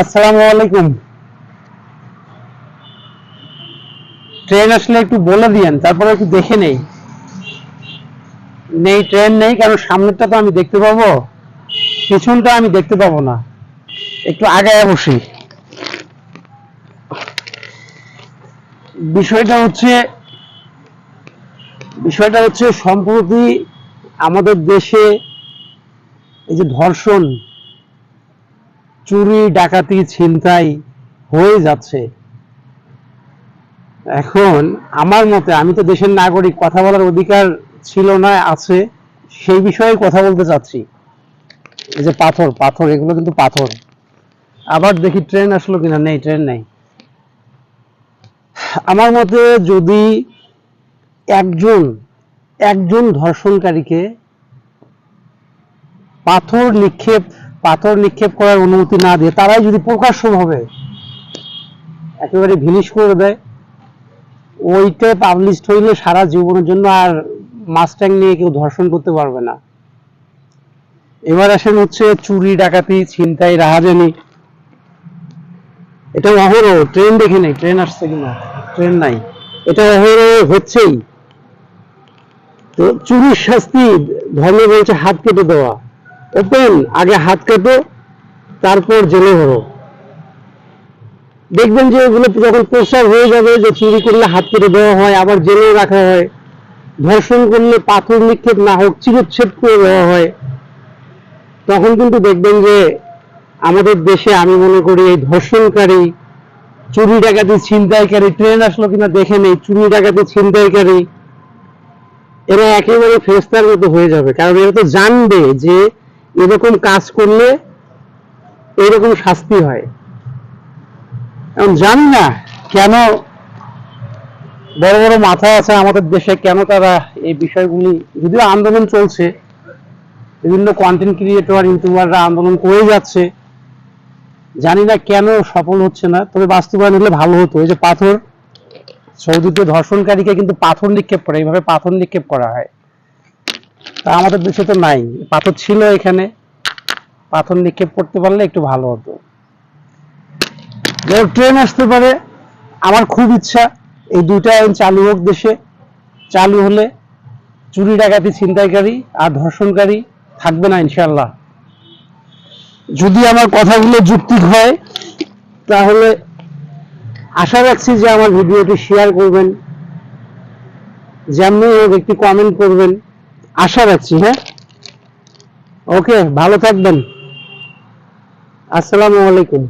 আসসালামু আলাইকুম। ট্রেন আসলে একটু বলে দিয়েন, তারপরে একটু দেখে নেই। নেই ট্রেন নেই, কারণ তো আমি দেখতে পাবো, পিছনটা আমি দেখতে পাবো না। একটু আগায় বসি। বিষয়টা হচ্ছে বিষয়টা হচ্ছে সম্প্রতি আমাদের দেশে এই যে ধর্ষণ চুরি, ডাকাতি, ছিনতাই হয়ে যাচ্ছে। এখন আমার মতে, আমি তো দেশের নাগরিক, কথা বলার অধিকার ছিল না, আছে, সেই বিষয়ে কথা বলতে চাচ্ছি। এই যে পাথর পাথর, এগুলো কিন্তু পাথর। আবার দেখি ট্রেন আসলো কিনা? নেই, ট্রেন নেই। আমার মতে, যদি একজন একজন ধর্ষণকারীকে পাথর নিক্ষেপ পাথর নিক্ষেপ করার অনুমতি না দিয়ে তারাই যদি প্রকাশ্যভাবে একেবারে ভিনিশ করে দেয়, ওইটা পাবলিশড হইলে সারা জীবনের জন্য আর মাস্ট্যাং নিয়ে কেউ ধর্ষণ করতে পারবে না। এবার আসেন হচ্ছে চুরি, ডাকাতি, ছিনতাই, রাহাজানি। এটা অহরহ ট্রেন দেখে নেই ট্রেন আসছে কিনা? ট্রেন নাই। এটা অহরহ হচ্ছেই। তো চুরির শাস্তি ধর্ম বলছে হাত কেটে দেওয়া। ওপেন, আগে হাত কাটো, তারপর জেলে ধরো। দেখবেন যে এগুলো যখন প্রসার হয়ে যাবে, যে চুরি করলে হাত কেটে দেওয়া হয়, আবার জেলে রাখা হয়। ধর্ষণ করলে পাথর নিক্ষেপ না হোক, চিরচ্ছেদ করে দেওয়া হয়। তখন কিন্তু দেখবেন যে আমাদের দেশে আমি মনে করি এই ধর্ষণকারী, চুরি ডাকাতি, ছিনতাইকারী, ট্রেন আসলো কিনা দেখে নেই, চুরি ডাকাতি, ছিনতাইকারী, এরা একেবারে ফেস্তার মতো হয়ে যাবে। কারণ এরা তো জানবে যে এরকম কাজ করলে এরকম শাস্তি হয়। এখন জানি না কেন বড় বড় মাথা আছে আমাদের দেশে, কেন তারা এই বিষয়গুলি, যদিও আন্দোলন চলছে, বিভিন্ন কন্টেন্ট ক্রিয়েটর ইউটিউবাররা আন্দোলন করে যাচ্ছে। জানি না কেন সফল হচ্ছে না, তবে বাস্তবায়ন হলে ভালো হতো। এই যে পাথর, সৌদিতে ধর্ষণকারীকে কিন্তু পাথর নিক্ষেপ করে, এইভাবে পাথর নিক্ষেপ করা হয়। তা আমাদের দেশে তো নাই। পাথর ছিল এখানে। পাথর নিক্ষেপ করতে পারলে একটু ভালো হতো। যাই ট্রেন আসতে পারে। আমার খুব ইচ্ছা এই দুইটা আইন চালু হোক দেশে। চালু হলে চুরি ডাকাতি, ছিনতাইকারী আর ধর্ষণকারী থাকবে না ইনশাল্লাহ যদি আমার কথাগুলো যুক্তি হয়, তাহলে আশা রাখছি যে আমার ভিডিওটি শেয়ার করবেন। যেমনি একটি কমেন্ট করবেন। আশা রাখছি হ্যাঁ? ওকে ভালো থাকবেন। আসসালামু আলাইকুম।